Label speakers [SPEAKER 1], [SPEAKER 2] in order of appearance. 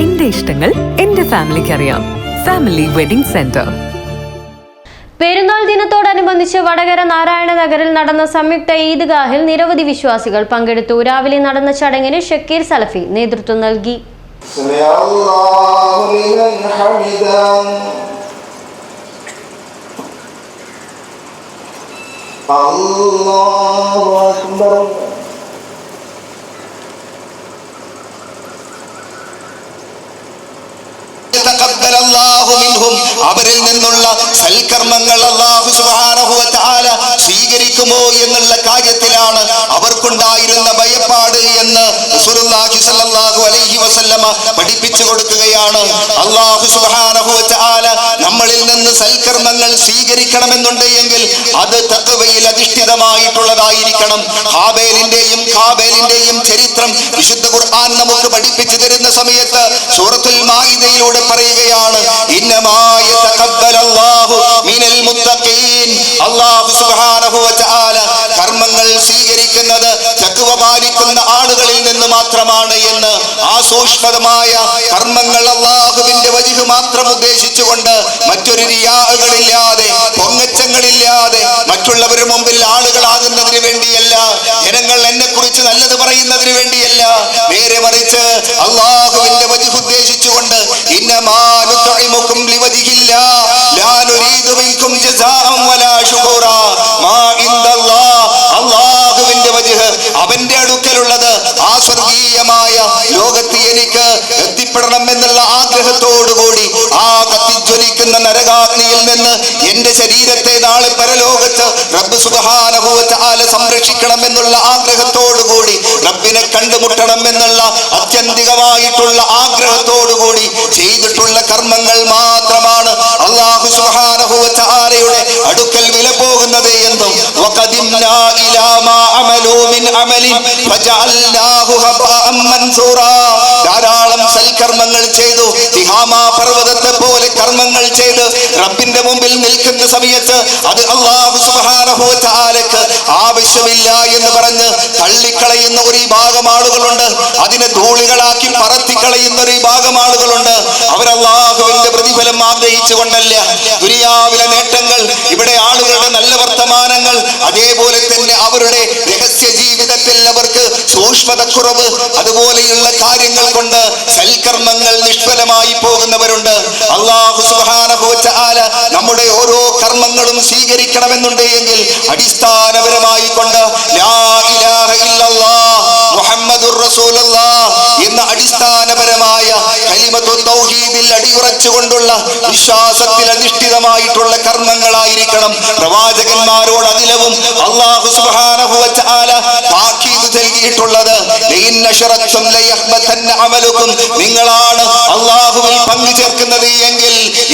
[SPEAKER 1] എന്റെ ഇഷ്ടങ്ങൾ എന്റെ ഫാമിലിക്ക് അറിയാം ഫാമിലി വെഡിംഗ് സെന്റർ
[SPEAKER 2] പെരുന്നാൾ ദിനത്തോടനുബന്ധിച്ച് വടകര നാരായണ നഗറിൽ നടന്ന സംയുക്ത ഈദ്ഗാഹിൽ നിരവധി വിശ്വാസികൾ പങ്കെടുത്തു. രാവിലെ നടന്ന ചടങ്ങിന് ഷക്കീർ സലഫി നേതൃത്വം നൽകി.
[SPEAKER 3] Allah അവരിൽ നിന്നുള്ള സൽക്കർമ്മങ്ങൾ അള്ളാഹു തആല സ്വീകരിക്കുമോ എന്നുള്ള കാര്യത്തിലാണ് അവർക്കുണ്ടായിരുന്ന ഭയപ്പാട് എന്ന് അലൈഹി വസല്ലമ പഠിപ്പിച്ചു കൊടുക്കുകയാണ്. അള്ളാഹു തആല നമ്മളിൽ സ്വീകരിക്കണമെന്നുണ്ട് എങ്കിൽ അത് തത്വയിൽ അധിഷ്ഠിതമായിട്ടുള്ളതായിരിക്കണം. ഹാബേലിന്റെയും ഹാബേലിന്റെയും ചരിത്രം വിശുദ്ധ ഖുർആൻ നമുക്ക് പഠിപ്പിച്ചു തരുന്ന സമയത്ത് സൂറത്തുൽ മാഇദയിലൂടെ പറയുകയാണ് മിനൽ മുത്തഖീൻ. അല്ലാഹു സുബ്ഹാനഹു കർമ്മങ്ങൾ സ്വീകരിക്കുന്നത് തഖ്വ പാലിക്കുന്ന ആളുകളിൽ നിന്ന് മാത്രമാണ് എന്ന് ആ സൂക്ഷ്മതമായ കർമ്മങ്ങൾ അള്ളാഹുവിന്റെ വജിഹ് മാത്രം ഉദ്ദേശിച്ചുകൊണ്ട് മറ്റൊരു റിയാകളില്ലാതെ നല്ലത് പറയുന്നതിന് വേണ്ടിയല്ല. നേരെ മറിച്ച് അള്ളാഹുവിന്റെ ഉദ്ദേശിച്ചുകൊണ്ട് ഇന്നമാ എനിക്ക് എത്തിപ്പെടണം എന്നുള്ള ആഗ്രഹത്തോടുകൂടി ആ കത്തിജ്വലിക്കുന്ന നരകാഗ്നിയിൽ നിന്ന് എന്റെ ശരീരത്തെ നാളെ പരലോകത്ത് റബ്ബ് സുബ്ഹാനഹു വ സംരക്ഷിക്കണം എന്നുള്ള ആഗ്രഹത്തോടുകൂടി റബ്ബിനെ കണ്ടുമുട്ടണം എന്നുള്ള അത്യന്തികമായിട്ടുള്ള ആഗ്രഹത്തോടുകൂടി ചെയ്തിട്ടുള്ള കർമ്മങ്ങൾ മാത്രമാണ് അള്ളാഹു സുബ്ഹാനഹു ആലയുടെ അടുക്കൽ വില പോകുന്നത് എന്നും ധാരാളം സൽക്കർമ്മങ്ങൾ ചെയ്തു. പർവതത്തെ പോലെ കർമ്മങ്ങൾ ചെയ്ത് റബ്ബിന്റെ മുമ്പിൽ നിൽക്കുന്ന സമയത്ത് അത് അള്ളാഹു വ ആവശ്യമില്ല എന്ന് പറഞ്ഞ് തള്ളിക്കളയുന്ന ഒരു വിഭാഗം ആളുകളുണ്ട്. അതിനെ ധൂളികളാക്കി പറത്തിക്കളയുന്ന ഒരു വിഭാഗം ആളുകളുണ്ട്. അവർ അള്ളാഹുവിന്റെ പ്രതിഫലം ആഗ്രഹിച്ചുകൊണ്ടല്ല. ദുരിയാവിലെ നേട്ടങ്ങൾ ഇവിടെ ആളുകളുടെ നല്ല വർത്തമാനങ്ങൾ അതേപോലെ തന്നെ അവരുടെ രഹസ്യ അവർക്ക് സൂക്ഷ്മതക്കുറവ് അതുപോലെയുള്ള കാര്യങ്ങൾ കൊണ്ട് സൽക്കർമ്മങ്ങൾ നിഷ്ഫലമായി പോകുന്നവരുണ്ട്. അള്ളാഹു പോറ്റാല നമ്മുടെ ഓരോ കർമ്മങ്ങളും സ്വീകരിക്കണമെന്നുണ്ട് എങ്കിൽ അടിസ്ഥാനപരമായി കൊണ്ട് എന്ന അടിസ്ഥാനപരമായ തൗഹീദിൽ അടിയുറച്ചുകൊണ്ടുള്ള വിശ്വാസത്തിൽ അധിഷ്ഠിതമായിട്ടുള്ള കർമ്മങ്ങളായിരിക്കണം പ്രവാചകന്മാരോട് അതിലവും അള്ളാഹു സുബ്ഹാനഹു ബാക്കി നൽകിയിട്ടുള്ളത്. നിങ്ങളാണ് അള്ളാഹുവിൽ പങ്കു ചേർക്കുന്നത് എങ്കിൽ